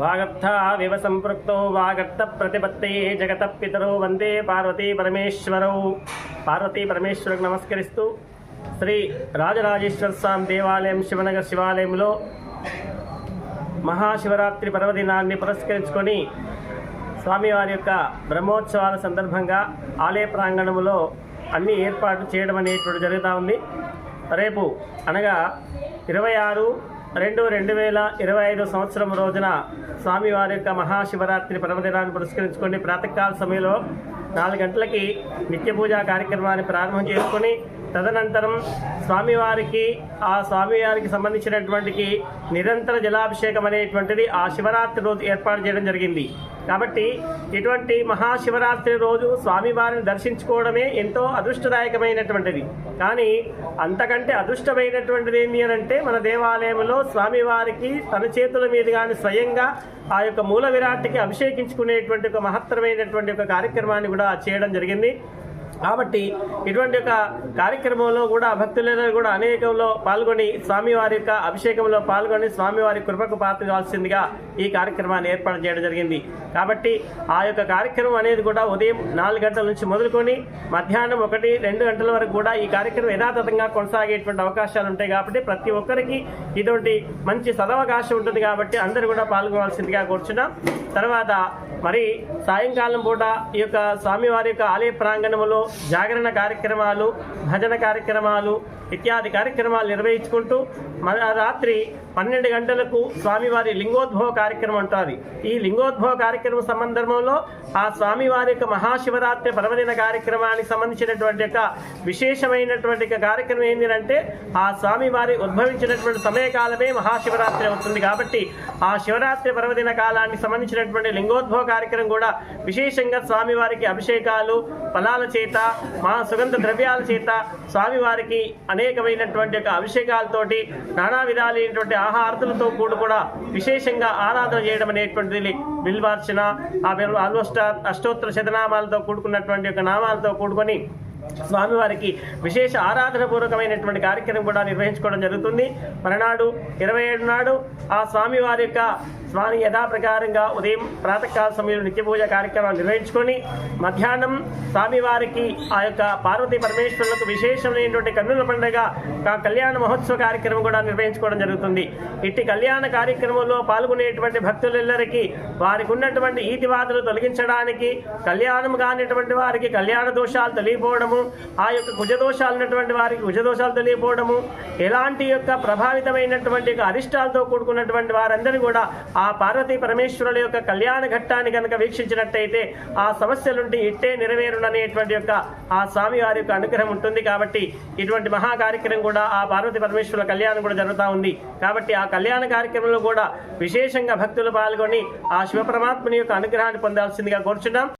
వాగర్థావివ సంపృక్తో వాగర్థ ప్రతిపత్తే జగత పితరో వందే పార్వతీ పరమేశ్వరౌ. పార్వతీ పరమేశ్వరకు నమస్కరిస్తూ శ్రీ రాజరాజేశ్వర స్వామి దేవాలయం శివనగర్ శివాలయంలో మహాశివరాత్రి పర్వదినాన్ని పురస్కరించుకొని స్వామివారి యొక్క బ్రహ్మోత్సవాల సందర్భంగా ఆలయ ప్రాంగణంలో అన్ని ఏర్పాట్లు చేయడం అనేటువంటి జరుగుతూ ఉంది. రేపు అనగా ఇరవై ఆరు రెండు రెండు వేల ఇరవై ఐదు సంవత్సరం రోజున స్వామివారి యొక్క మహాశివరాత్రి పర్వదినాన్ని పురస్కరించుకొని ప్రాతకాల సమయంలో నాలుగు గంటలకి నిత్య పూజా కార్యక్రమాన్ని ప్రారంభం చేసుకొని తదనంతరం స్వామివారికి ఆ స్వామివారికి సంబంధించినటువంటి నిరంతర జలాభిషేకం అనేటువంటిది ఆ శివరాత్రి రోజు ఏర్పాటు చేయడం జరిగింది. కాబట్టి ఇటువంటి మహాశివరాత్రి రోజు స్వామివారిని దర్శించుకోవడమే ఎంతో అదృష్టదాయకమైనటువంటిది. కానీ అంతకంటే అదృష్టమైనటువంటిది ఏంటి అని అంటే మన దేవాలయంలో స్వామివారికి తన చేతుల మీదుగాని స్వయంగా ఆ యొక్క మూల విరాట్కి అభిషేకించుకునేటువంటి ఒక మహత్తరమైనటువంటి ఒక కార్యక్రమాన్ని కూడా చేయడం జరిగింది. కాబట్టి ఇటువంటి యొక్క కార్యక్రమంలో కూడా భక్తులందరూ కూడా అనేకంలో పాల్గొని స్వామివారి యొక్క అభిషేకంలో పాల్గొని స్వామివారి కృపకు పాత్ర కావాల్సిందిగా ఈ కార్యక్రమాన్ని ఏర్పాటు చేయడం జరిగింది. కాబట్టి ఆ యొక్క కార్యక్రమం అనేది కూడా ఉదయం నాలుగు గంటల నుంచి మొదలుకొని మధ్యాహ్నం ఒకటి రెండు గంటల వరకు కూడా ఈ కార్యక్రమం యథాతథంగా కొనసాగేటువంటి అవకాశాలు ఉంటాయి కాబట్టి ప్రతి ఒక్కరికి ఇటువంటి మంచి సదవకాశం ఉంటుంది కాబట్టి అందరూ కూడా పాల్గొనాల్సిందిగా కూర్చున్నాం. తర్వాత మరి సాయంకాలం పూట ఈ యొక్క స్వామివారి యొక్క ఆలయ ప్రాంగణంలో జాగరణ కార్యక్రమాలు భజన కార్యక్రమాలు ఇత్యాది కార్యక్రమాలు నిర్వహించుకుంటూ రాత్రి పన్నెండు గంటలకు స్వామివారి లింగోద్భవ కార్యక్రమం ఉంటుంది ఈ లింగోద్భవ కార్యక్రమం సందర్భంలో ఆ స్వామివారి యొక్క మహాశివరాత్రి పర్వదిన కార్యక్రమానికి సంబంధించినటువంటి యొక్క విశేషమైనటువంటి కార్యక్రమం ఏంటంటే ఆ స్వామివారి ఉద్భవించినటువంటి సమయకాలమే మహాశివరాత్రి అవుతుంది కాబట్టి ఆ శివరాత్రి పర్వదిన కాలానికి సంబంధించినటువంటి లింగోద్భవ కార్యక్రమం కూడా విశేషంగా స్వామివారికి అభిషేకాలు ఫలాల చేత మా సుగంధ ద్రవ్యాల చేత స్వామివారికి అనేకమైనటువంటి యొక్క అభిషేకాలతోటి నానా విధాలైనటువంటి ఆహారతులతో కూడి కూడా విశేషంగా ఆరాధన చేయడం అనేటువంటిది బిల్వార్చన ఆ బిల్- ఆల్మోస్ట్ అష్టోత్తర శతనామాలతో కూడుకున్నటువంటి యొక్క నామాలతో కూడుకొని స్వామివారికి విశేష ఆరాధనపూర్వకమైనటువంటి కార్యక్రమం కూడా నిర్వహించుకోవడం జరుగుతుంది. మరనాడు ఇరవై ఏడు నాడు ఆ స్వామివారి యొక్క స్వామి యథాప్రకారంగా ఉదయం ప్రాతకాల సమయంలో నిత్య పూజ కార్యక్రమాలు నిర్వహించుకొని మధ్యాహ్నం స్వామివారికి ఆ యొక్క పార్వతీ పరమేశ్వరులకు విశేషమైనటువంటి కన్నుల పండుగ కళ్యాణ మహోత్సవ కార్యక్రమం కూడా నిర్వహించుకోవడం జరుగుతుంది. ఇట్టి కళ్యాణ కార్యక్రమంలో పాల్గొనేటువంటి భక్తులెల్లరికీ వారికి ఉన్నటువంటి ఈతివాదులు తొలగించడానికి కళ్యాణం కానిటువంటి వారికి కళ్యాణ దోషాలు ఆ యొక్క కుజదోషాలు ఉన్నటువంటి వారికి కుజదోషాలు తెలియపోవడము ఎలాంటి యొక్క ప్రభావితమైనటువంటి అరిష్టాలతో కూడుకున్నటువంటి వారందరూ కూడా ఆ పార్వతీ పరమేశ్వరుల యొక్క కళ్యాణ ఘట్టాన్ని కనుక వీక్షించినట్టయితే ఆ సమస్యలుంటే ఇట్టే నెరవేరుననేటువంటి యొక్క ఆ స్వామి వారి యొక్క అనుగ్రహం ఉంటుంది కాబట్టి ఇటువంటి మహా కార్యక్రమం కూడా ఆ పార్వతీ పరమేశ్వరుల కళ్యాణం కూడా జరుగుతూ ఉంది. కాబట్టి ఆ కళ్యాణ కార్యక్రమంలో కూడా విశేషంగా భక్తులు పాల్గొని ఆ శివపరమాత్మని యొక్క అనుగ్రహాన్ని పొందాల్సిందిగా కోరుచున్నాం.